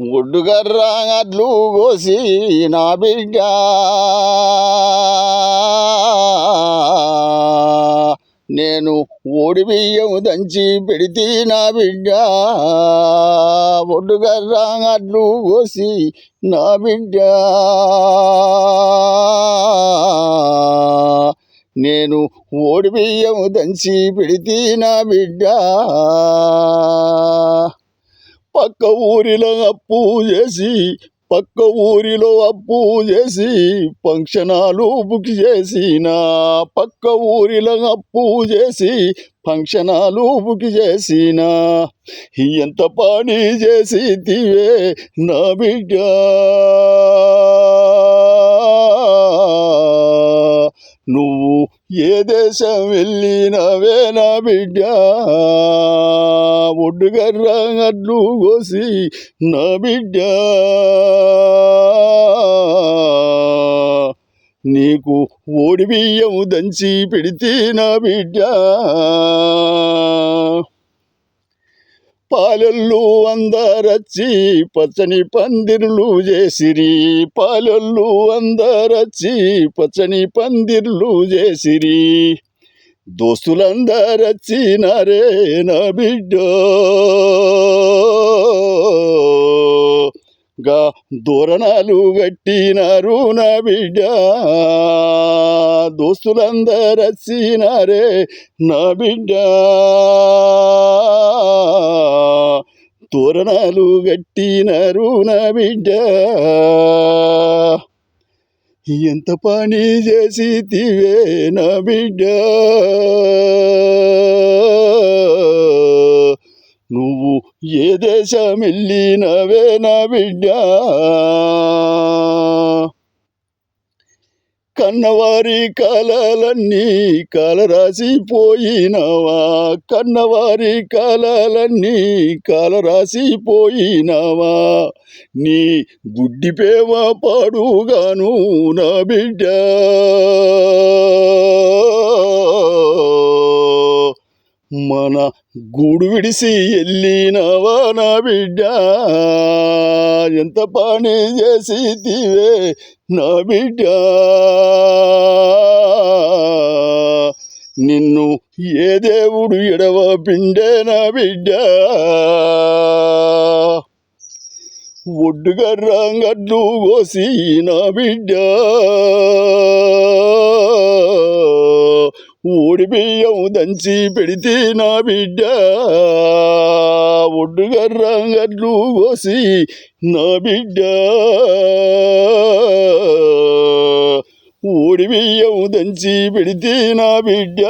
ఒడ్డుగర్రాట్లు కోసి నా బిడ్డ. నేను ఓడి బియ్యము దంచి పెడితే నా బిడ్డ. ఒడ్డుగర్రాట్లు కోసి నా బిడ్డ. నేను ఓడి బియ్యము దంచి పెడితే నా బిడ్డ. పక్క ఊరిలో అప్పు చేసి పక్క ఊరిలో అప్పు చేసి ఫంక్షనాలు బుక్ చేసిన పక్క ఊరిలో అప్పు చేసి ఫంక్షనాలు బుక్ చేసిన. ఎంత పని చేసి తీవే నా బిడ్డ. ఏ దేశం వెళ్ళినవే నా బిడ్డ? ఒడ్డుగర్రగడ్లు కోసి నా బిడ్డ. నీకు ఓడి బియ్యం దంచి పెడితే నా బిడ్డ. పాలెళ్ళు అందరచ్చి పచ్చని పందిర్లు చేసిరి. పాలెళ్ళు అందరచ్చి పచ్చని పందిర్లు చేసిరి. దోస్తులందరచ్చినారే నా బిడ్డ. గా దూరణాలు గట్టినారు నా బిడ్డ. దోస్తులందరచ్చినారే నా బిడ్డ. తోరణాలు గట్టినారు నా బిడ్డ. ఎంత పని చేసి తివే నా బిడ్డ. నువ్వు ఏ దేశం వెళ్ళినవే నా బిడ్డ. కన్నవారి కాలాలన్నీ కాలరాసిపోయినావా కన్నవారి కాలాలన్నీ కాలరాసిపోయినావా నీ గుడ్డి పేమ పాడుగాను నా బిడ్డ. మన గూడు విడిసి వెళ్ళినవా నా బిడ్డ ఎంత పని చేసి తీవే నా బిడ్డ నిన్ను ఏ దేవుడు ఎడవ పిండే నా బిడ్డ ఒడ్డుగర్రంగడ్లు కోసి నా బిడ్డ ఓడి బియ్యం దంచి పెడితే నా బిడ్డ ఒడ్డుగర్రంగడ్లు కోసి నా బిడ్డ. ఓడి బియ్యం దంచి పెడితే నా బిడ్డ.